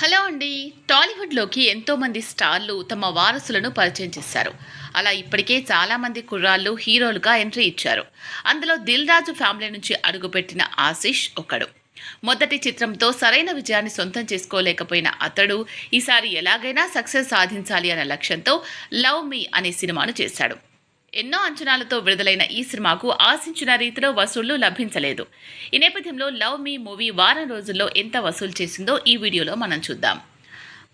Hello అండి. టాలీవుడ్లోకి ఎంతోమంది స్టార్లు తమ వారసులను పరిచయం చేశారు. అలా ఇప్పటికే చాలామంది కుర్రాళ్ళు హీరోలుగా ఎంట్రీ ఇచ్చారు. అందులో దిల్ రాజు ఫ్యామిలీ నుంచి అడుగుపెట్టిన ఆశీష్ ఒకడు. మొదటి చిత్రంతో సరైన విజయాన్ని సొంతం చేసుకోలేకపోయిన అతడు ఈసారి ఎలాగైనా సక్సెస్ సాధించాలి అనే లక్ష్యంతో లవ్ మీ అనే సినిమాను చేశాడు. ఎన్నో అంచనాలతో విడుదలైన ఈ సినిమాకు ఆశించిన రీతిలో వసూళ్ళు లభించలేదు. ఈ నేపథ్యంలో లవ్ మీ మూవీ వారం రోజుల్లో ఎంత వసూలు చేసిందో ఈ వీడియోలో మనం చూద్దాం.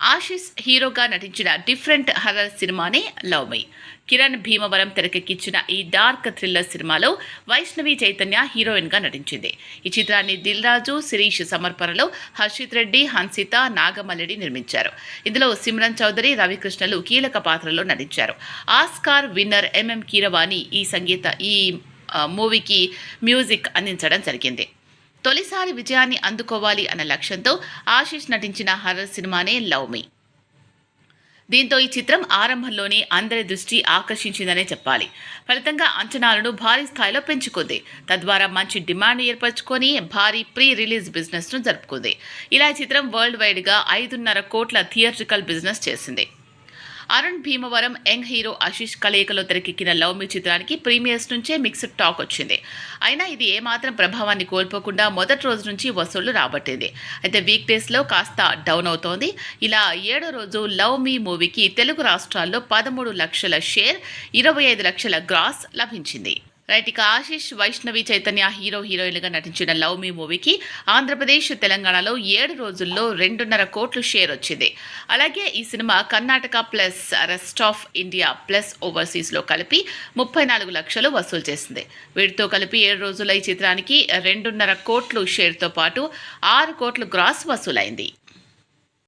ఆశిష్ హీరోగా నటించిన డిఫరెంట్ హర్రర్ సినిమానే లవ్ మీ. కిరణ్ భీమవరం తెరకెక్కించిన ఈ డార్క్ థ్రిల్లర్ సినిమాలో వైష్ణవి చైతన్య హీరోయిన్గా నటించింది. ఈ చిత్రాన్ని దిల్ రాజు శిరీష్ సమర్పణలో హర్షిత్ రెడ్డి హన్సిత నాగమల్లెడి నిర్మించారు. ఇందులో సిమ్రన్ చౌదరి రవికృష్ణలు కీలక పాత్రలో నటించారు. ఆస్కార్ విన్నర్ ఎంఎం కీరవాణి ఈ సంగీత ఈ మూవీకి మ్యూజిక్ అందించడం జరిగింది. తొలిసారి విజయాన్ని అందుకోవాలి అన్న లక్ష్యంతో ఆశీష్ నటించిన హర్రర్ సినిమానే లవ్ మీ. దీంతో ఈ చిత్రం ఆరంభంలోనే అందరి దృష్టి ఆకర్షించిందనే చెప్పాలి. ఫలితంగా అంచనాలను భారీ స్థాయిలో పెంచుకుంది. తద్వారా మంచి డిమాండ్ ఏర్పరచుకొని భారీ ప్రీ రిలీజ్ బిజినెస్ను జరుపుకుంది. ఇలా ఈ చిత్రం వరల్డ్ వైడ్గా ఐదున్నర కోట్ల థియేట్రికల్ బిజినెస్ చేసింది. అరుణ్ భీమవరం యంగ్ హీరో ఆశిష్ కలయికలో తెరకెక్కిన లవ్ మీ చిత్రానికి ప్రీమియర్స్ నుంచే మిక్స్డ్ టాక్ వచ్చింది. అయినా ఇది ఏమాత్రం ప్రభావాన్ని కోల్పోకుండా మొదటి రోజు నుంచి వసూళ్ళు రాబట్టింది. అయితే వీక్ డేస్లో కాస్త డౌన్ అవుతోంది. ఇలా ఏడో రోజు లవ్ మీ మూవీకి తెలుగు రాష్ట్రాల్లో పదమూడు లక్షల షేర్ ఇరవై ఐదు లక్షల గ్రాస్ లభించింది. రైట్ ఇక ఆశీష్ వైష్ణవి చైతన్య హీరో హీరోయిన్గా నటించిన లవ్ మీ మూవీకి ఆంధ్రప్రదేశ్ తెలంగాణలో ఏడు రోజుల్లో రెండున్నర కోట్లు షేర్ వచ్చింది. అలాగే ఈ cinema Karnataka plus rest of India plus ఓవర్సీస్లో కలిపి ముప్పై నాలుగు లక్షలు వసూలు చేసింది. వీటితో కలిపి ఏడు రోజుల ఈ చిత్రానికి రెండున్నర కోట్లు షేర్తో పాటు ఆరు కోట్లు గ్రాస్ వసూలైంది.